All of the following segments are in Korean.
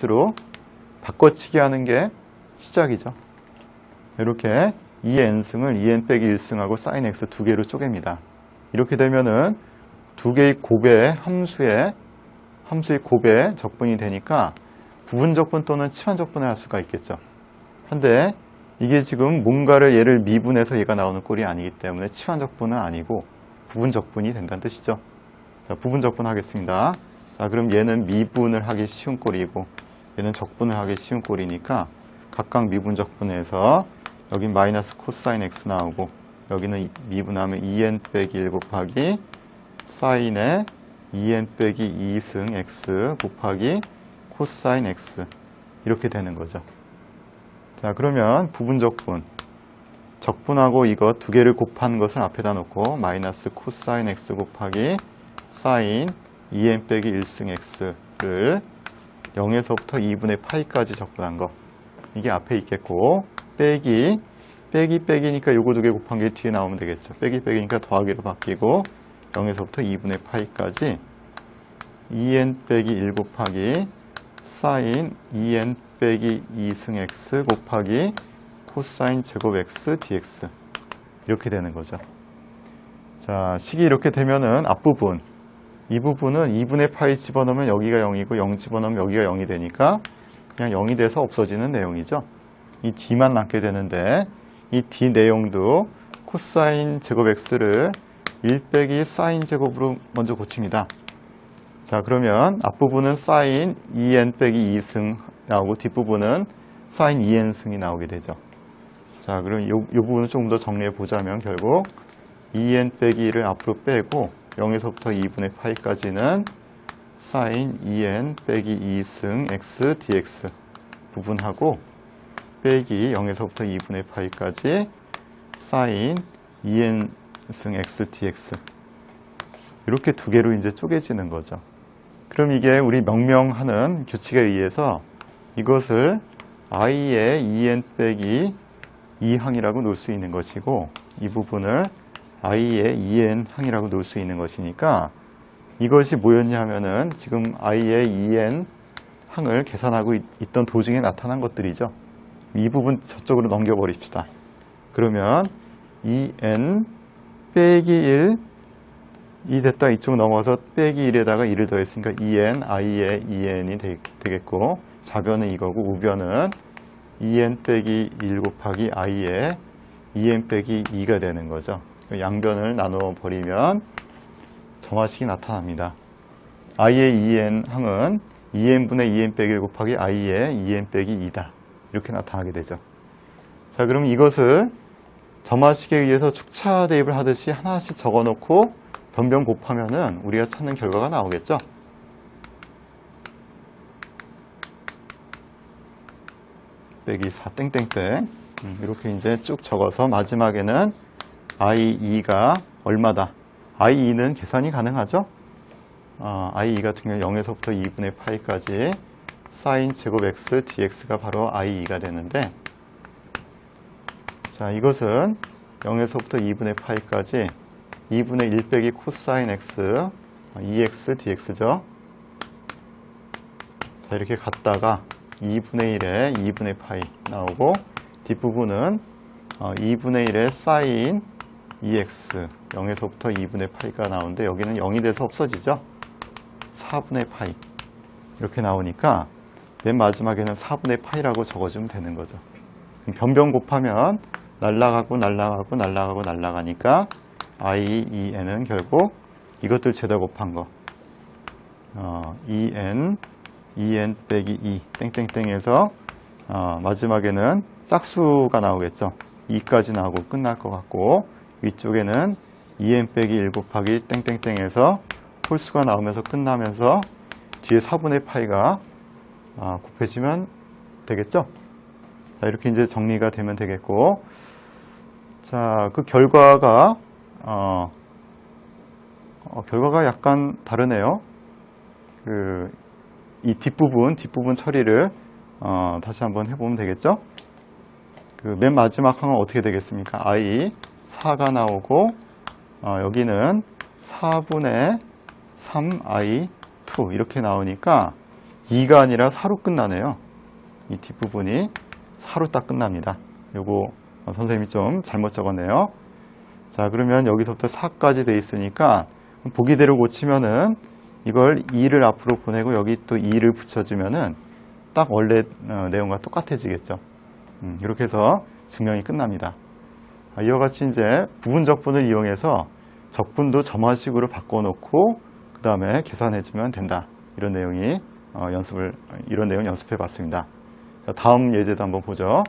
x로 바꿔치기 하는 게 시작이죠. 이렇게 2n승을 2n 빼기 1승하고 sin x 두 개로 쪼갭니다. 이렇게 되면은 두 개의 곱의 함수의 함수의 곱의 적분이 되니까 부분 적분 또는 치환 적분을 할 수가 있겠죠. 한데 이게 지금 뭔가를 얘를 미분해서 얘가 나오는 꼴이 아니기 때문에 치환 적분은 아니고 부분 적분이 된다는 뜻이죠. 자, 부분 적분 하겠습니다. 자, 그럼 얘는 미분을 하기 쉬운 꼴이고 얘는 적분을 하기 쉬운 꼴이니까 각각 미분 적분해서 여기 마이너스 코사인 x 나오고 여기는 미분하면 2n 빼기 1 곱하기 사인의 2n 빼기 2승 x 곱하기 코사인 x 이렇게 되는 거죠. 자 그러면 부분 적분 적분하고 이거 두 개를 곱한 것을 앞에다 놓고 마이너스 코사인 x 곱하기 사인 2n 빼기 1승 x를 0에서부터 2분의 파이까지 적분한 거 이게 앞에 있겠고 빼기 빼기 빼기니까 요거 두 개 곱한 게 뒤에 나오면 되겠죠. 빼기 빼기니까 더하기로 바뀌고 0에서부터 2분의 파이까지 2n 빼기 1 곱하기 사인 2n 빼기 2승 x 곱하기 코사인 제곱 x dx 이렇게 되는 거죠. 자, 식이 이렇게 되면은 앞부분 이 부분은 2분의 파이 집어넣으면 여기가 0이고 0 집어넣으면 여기가 0이 되니까 그냥 0이 돼서 없어지는 내용이죠. 이 d만 남게 되는데 이 d 내용도 코사인 제곱 x를 1 빼기 사인 제곱으로 먼저 고칩니다. 자 그러면 앞부분은 사인 2n 빼기 2승 나오고 뒷부분은 사인 2n승이 나오게 되죠. 자 그럼 요, 요 부분을 조금 더 정리해 보자면 결국 2n 빼기 1을 앞으로 빼고 0에서부터 2분의 파이까지는 사인 2n 빼기 2승 x dx 부분하고 빼기 0에서부터 2분의 파이까지 사인 2n승 x dx 이렇게 두 개로 이제 쪼개지는 거죠. 그럼 이게 우리 명명하는 규칙에 의해서 이것을 i의 2n 빼기 2항이라고 놓을 수 있는 것이고 이 부분을 i의 2n 항이라고 놓을 수 있는 것이니까 이것이 뭐였냐 하면은 지금 i의 2n 항을 계산하고 있- 있던 도중에 나타난 것들이죠. 이 부분 저쪽으로 넘겨버립시다. 그러면 2n 빼기 1 이 됐다 이쪽 넘어가서 빼기 1에다가 1을 더했으니까 2n, i의 2n이 되, 겠고 좌변은 이거고 우변은 2n 빼기 1 곱하기 i의 2n 빼기 2가 되는 거죠. 양변을 나누어 버리면 정화식이 나타납니다. i의 2n 항은 2n분의 2n 빼기 1 곱하기 i의 2n 빼기 2다. 이렇게 나타나게 되죠. 자, 그럼 이것을 점화식에 의해서 축차 대입을 하듯이 하나씩 적어 놓고 변변 곱하면은 우리가 찾는 결과가 나오겠죠. 빼기 4 땡땡땡 음, 이렇게 이제 쭉 적어서 마지막에는 i2가 얼마다 i2는 계산이 가능하죠. 어, i2 같은 경우 0에서부터 2분의 파이까지 사인 제곱 x dx가 바로 i2가 되는데 자 이것은 0에서부터 2분의 파이까지 2분의 1 빼기 코사인 x 2x dx죠. 자 이렇게 갔다가 2분의 1에 2분의 파이 나오고 뒷부분은 어, 2분의 1에 사인 2x 0에서부터 2분의 파이가 나오는데 여기는 0이 돼서 없어지죠. 4분의 파이 이렇게 나오니까 맨 마지막에는 4분의 파이라고 적어주면 되는 거죠. 변변 곱하면 날라가고 날라가고 날라가고 날라가니까 i, e, n은 결국 이것들 죄다 곱한 거 어, e, n, e, n 빼기 2 땡땡땡에서 어, 마지막에는 짝수가 나오겠죠. 2까지 나오고 끝날 것 같고 위쪽에는 2n 빼기 1 곱하기 땡땡땡에서 홀수가 나오면서 끝나면서 뒤에 4분의 파이가 아, 곱해지면 되겠죠. 자, 이렇게 이제 정리가 되면 되겠고, 자, 그 결과가, 어, 어, 결과가 약간 다르네요. 그, 이 뒷부분, 뒷부분 처리를, 어, 다시 한번 해보면 되겠죠. 그 맨 마지막 항은 어떻게 되겠습니까? i 4가 나오고, 어, 여기는 4분의 3i 2 이렇게 나오니까 2가 아니라 4로 끝나네요. 이 뒷부분이 4로 딱 끝납니다. 요거 어, 선생님이 좀 잘못 적었네요. 자, 그러면 여기서부터 4까지 돼 있으니까 보기대로 고치면은 이걸 2를 앞으로 보내고 여기 또 2를 붙여주면은 딱 원래 어, 내용과 똑같아지겠죠. 음, 이렇게 해서 증명이 끝납니다. 아, 이와 같이 이제 부분 적분을 이용해서 적분도 점화식으로 바꿔놓고 그 다음에 계산해주면 된다. 이런 내용이 어, 연습을 이런 내용 연습해 봤습니다. 자, 다음 예제도 한번 보죠.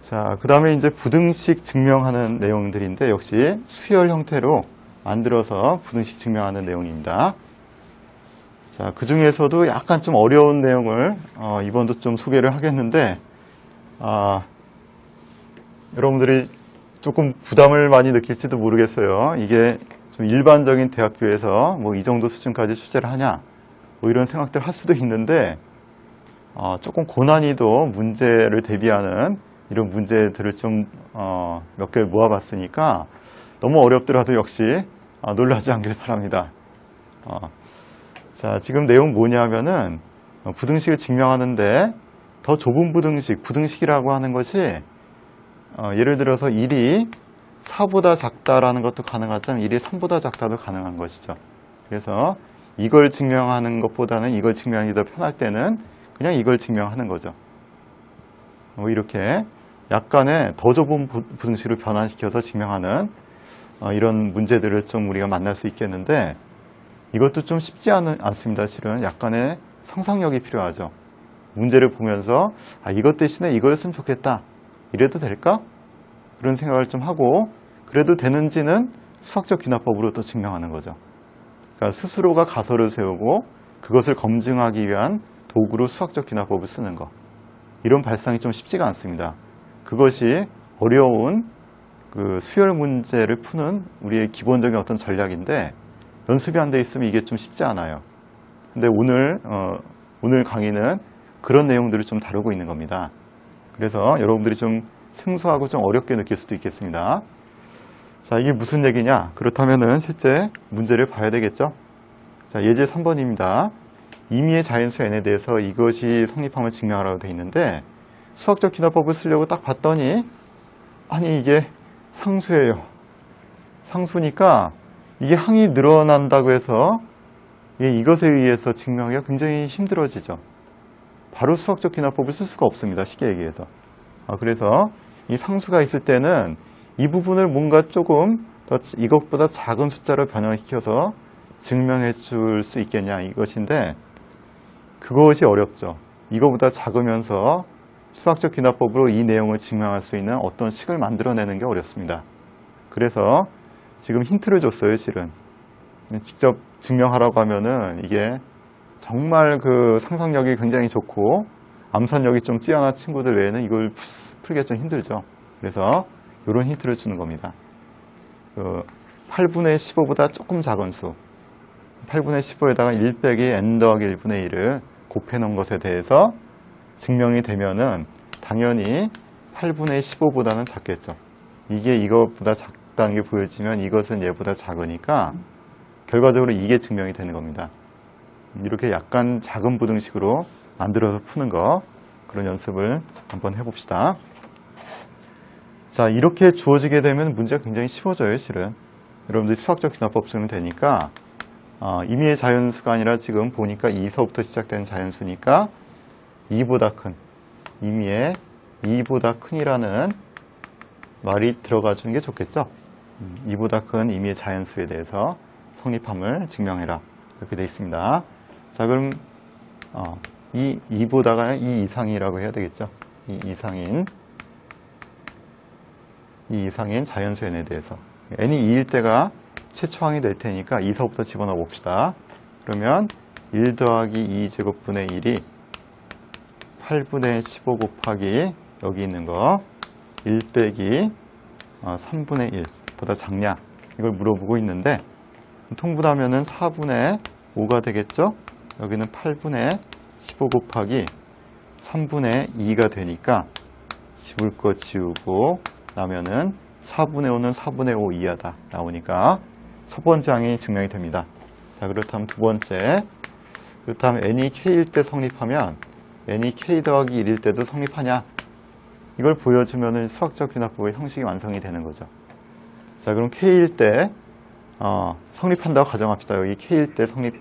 자, 그 다음에 이제 부등식 증명하는 내용들인데 역시 수열 형태로 만들어서 부등식 증명하는 내용입니다. 자, 그 중에서도 약간 좀 어려운 내용을 어, 이번도 좀 소개를 하겠는데, 아, 여러분들이 조금 부담을 많이 느낄지도 모르겠어요. 이게 좀 일반적인 대학교에서 뭐 이 정도 수준까지 출제를 하냐, 뭐 이런 생각들 할 수도 있는데, 어, 조금 고난이도 문제를 대비하는 이런 문제들을 좀, 어, 몇개 모아봤으니까 너무 어렵더라도 역시 어, 놀라지 않길 바랍니다. 어, 자, 지금 내용 뭐냐면은 어, 부등식을 증명하는데 더 좁은 부등식, 부등식이라고 하는 것이 어, 예를 들어서 1이 4보다 작다라는 것도 가능하지만 1이 3보다 작다도 가능한 것이죠. 그래서 이걸 증명하는 것보다는 이걸 증명하기 더 편할 때는 그냥 이걸 증명하는 거죠. 뭐 이렇게 약간의 더 좁은 부- 부등식으로 변환시켜서 증명하는 어, 이런 문제들을 좀 우리가 만날 수 있겠는데 이것도 좀 쉽지 않, 않습니다. 실은 약간의 상상력이 필요하죠. 문제를 보면서 아, 이것 대신에 이거였으면 좋겠다. 이래도 될까? 그런 생각을 좀 하고 그래도 되는지는 수학적 귀납법으로 또 증명하는 거죠. 그러니까 스스로가 가설을 세우고 그것을 검증하기 위한 도구로 수학적 귀납법을 쓰는 것. 이런 발상이 좀 쉽지가 않습니다. 그것이 어려운 그 수열 문제를 푸는 우리의 기본적인 어떤 전략인데 연습이 안 돼 있으면 이게 좀 쉽지 않아요. 근데 오늘 어, 오늘 강의는 그런 내용들을 좀 다루고 있는 겁니다. 그래서 여러분들이 좀 생소하고 좀 어렵게 느낄 수도 있겠습니다. 자, 이게 무슨 얘기냐? 그렇다면은 실제 문제를 봐야 되겠죠? 자, 예제 3번입니다. 임의의 자연수 n에 대해서 이것이 성립함을 증명하라고 되어 있는데 수학적 기납법을 쓰려고 딱 봤더니 아니 이게 상수예요. 상수니까 이게 항이 늘어난다고 해서 이것에 의해서 증명하기가 굉장히 힘들어지죠. 바로 수학적 기납법을 쓸 수가 없습니다. 쉽게 얘기해서. 아, 그래서 이 상수가 있을 때는 이 부분을 뭔가 조금 더 이것보다 작은 숫자로 변형시켜서 증명해 줄 수 있겠냐 이것인데 그것이 어렵죠. 이거보다 작으면서 수학적 귀납법으로 이 내용을 증명할 수 있는 어떤 식을 만들어내는 게 어렵습니다. 그래서 지금 힌트를 줬어요, 실은. 직접 증명하라고 하면은 이게 정말 그 상상력이 굉장히 좋고 암산력이 좀 뛰어난 친구들 외에는 이걸 풀기가 좀 힘들죠. 그래서 이런 힌트를 주는 겁니다. 그 8분의 15보다 조금 작은 수. 8분의 15에다가 1 빼기 n 더하기 1분의 1을 곱해 놓은 것에 대해서 증명이 되면은 당연히 8분의 15보다는 작겠죠. 이게 이것보다 작다는 게 보여지면 이것은 얘보다 작으니까 결과적으로 이게 증명이 되는 겁니다. 이렇게 약간 작은 부등식으로 만들어서 푸는 거 그런 연습을 한번 해봅시다. 자 이렇게 주어지게 되면 문제가 굉장히 쉬워져요 실은 여러분들이 수학적 기납법 쓰면 되니까 어, 임의의 자연수가 아니라 지금 보니까 2서부터 시작되는 자연수니까 2보다 큰 임의의 2보다 큰이라는 말이 들어가 주는 게 좋겠죠. 음, 2보다 큰 임의의 자연수에 대해서 성립함을 증명해라 이렇게 되어 있습니다. 자 그럼 어, 이 2보다가 이 이상이라고 해야 되겠죠. 이 이상인 이 이상인 자연수 n에 대해서 n이 2일 때가 최초항이 될 테니까 2서부터 집어넣어 봅시다. 그러면 1 더하기 2제곱분의 1이 8분의 15 곱하기 여기 있는 거 1 빼기 3분의 1보다 작냐 이걸 물어보고 있는데 통분하면 은 4분의 5가 되겠죠? 여기는 8분의 15 곱하기 3분의 2가 되니까 집을 거 지우고 나면은 4분의 5는 4분의 5 이하다 나오니까 첫 번째 항이 증명이 됩니다. 자 그렇다면 두 번째 그렇다면 n이 k일 때 성립하면 n이 k 더하기 1일 때도 성립하냐? 이걸 보여주면 수학적 귀납법의 형식이 완성이 되는 거죠. 자, 그럼 k일 때 어, 성립한다고 가정합시다. 여기 k일 때 성립